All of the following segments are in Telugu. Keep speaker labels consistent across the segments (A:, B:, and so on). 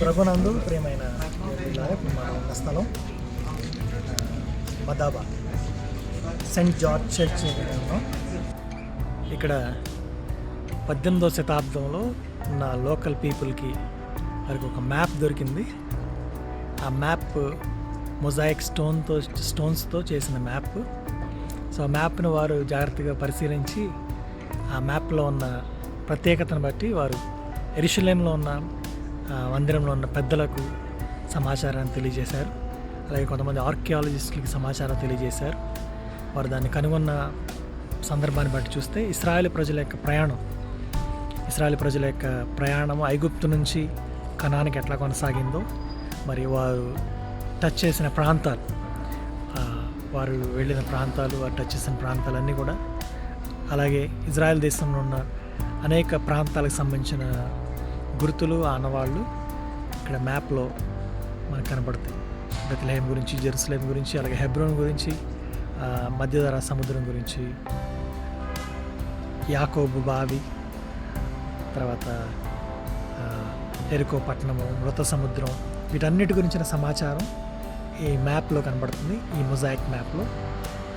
A: ప్రభునందు ప్రియమైన దేవుడిలారా ఇప్పుడు మనం ఉన్న స్థలం మదాబా సెంట్ జార్జ్ చర్చ్ ఇక్కడ పద్దెనిమిదవ శతాబ్దంలో ఉన్న లోకల్ పీపుల్కి వారికి ఒక మ్యాప్ దొరికింది. ఆ మ్యాప్ మొజాయిక్ స్టోన్తో స్టోన్స్తో చేసిన మ్యాప్. సో ఆ మ్యాప్ను వారు జాగ్రత్తగా పరిశీలించి ఆ మ్యాప్లో ఉన్న ప్రత్యేకతను బట్టి వారు ఎరిశలేంలో ఉన్న మందిరంలో ఉన్న పెద్దలకు సమాచారాన్ని తెలియజేశారు. అలాగే కొంతమంది ఆర్కియాలజిస్టులకి సమాచారం తెలియజేశారు. వారు దాన్ని కనుగొన్న సందర్భాన్ని బట్టి చూస్తే ఇస్రాయేల్ ప్రజల యొక్క ప్రయాణం ఇస్రాయేల్ ప్రజల యొక్క ప్రయాణం ఐగుప్తు నుంచి కణానికి ఎట్లా కొనసాగిందో మరి వారు టచ్ చేసిన ప్రాంతాలు వారు వెళ్ళిన ప్రాంతాలు వారు టచ్ చేసిన ప్రాంతాలన్నీ కూడా అలాగే ఇజ్రాయెల్ దేశంలో ఉన్న అనేక ప్రాంతాలకు సంబంధించిన గుర్తులు ఆనవాళ్ళు ఇక్కడ మ్యాప్లో మనకు కనబడతాయి. బెత్లహేం గురించి జెరూసలేం గురించి అలాగే హెబ్రోన్ గురించి ఆ, మధ్యధరా సముద్రం గురించి యాకోబు బావి తర్వాత ఎరుకో పట్టణము మృత సముద్రం వీటన్నిటి గురించిన సమాచారం ఈ మ్యాప్లో కనబడుతుంది. ఈ మొజాయిక్ మ్యాప్లో.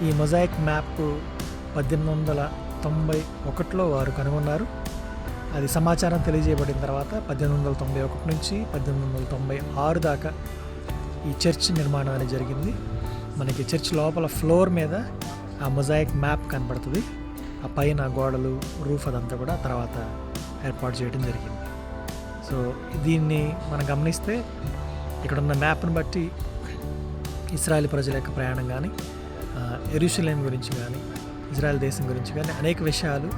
A: ఈ మొజాయిక్ మ్యాప్ పద్దెనిమిది వందల తొంభై ఒకటిలో వారు కనుగొన్నారు. అది సమాచారం తెలియజేయబడిన తర్వాత పద్దెనిమిది వందల తొంభై ఒకటి నుంచి పద్దెనిమిది వందల తొంభై ఆరు దాకా ఈ చర్చ్ నిర్మాణం అనేది జరిగింది. మనకి చర్చ్ లోపల ఫ్లోర్ మీద ఆ మొజాయిక్ మ్యాప్ కనబడుతుంది. ఆ పైన గోడలు రూఫ్ అదంతా కూడా తర్వాత ఏర్పాటు చేయడం జరిగింది. సో దీన్ని మనం గమనిస్తే ఇక్కడున్న మ్యాప్ను బట్టి ఇస్రాయల్ ప్రజల యొక్క ప్రయాణం కానీ ఎరుషలేం గురించి కానీ ఇజ్రాయెల్ దేశం గురించి కానీ అనేక విషయాలు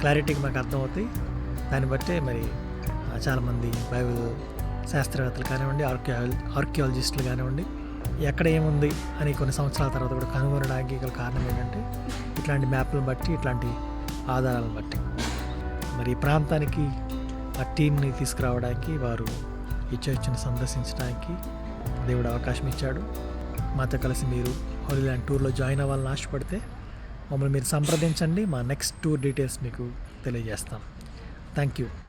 A: క్లారిటీగా మనకు అర్థమవుతాయి. దాన్ని బట్టే మరి చాలామంది బైబిల్ శాస్త్రవేత్తలు కానివ్వండి ఆర్కియాల ఆర్కియాలజిస్టులు కానివ్వండి ఎక్కడ ఏముంది అని కొన్ని సంవత్సరాల తర్వాత కూడా కనుగొనడానికి గల కారణం ఏంటంటే ఇట్లాంటి మ్యాప్లను బట్టి ఇట్లాంటి ఆధారాలను బట్టి. మరి ఈ ప్రాంతానికి ఆ టీంని తీసుకురావడానికి వారు ఈ చర్చ్ను సందర్శించడానికి దేవుడు అవకాశం ఇచ్చాడు. మాతో కలిసి మీరు హోలీల్యాండ్ టూర్లో జాయిన్ అవ్వాలని ఆశపడితే మమ్మల్ని మీరు సంప్రదించండి. మా నెక్స్ట్ టూర్ డీటెయిల్స్ మీకు తెలియజేస్తాం. Thank you.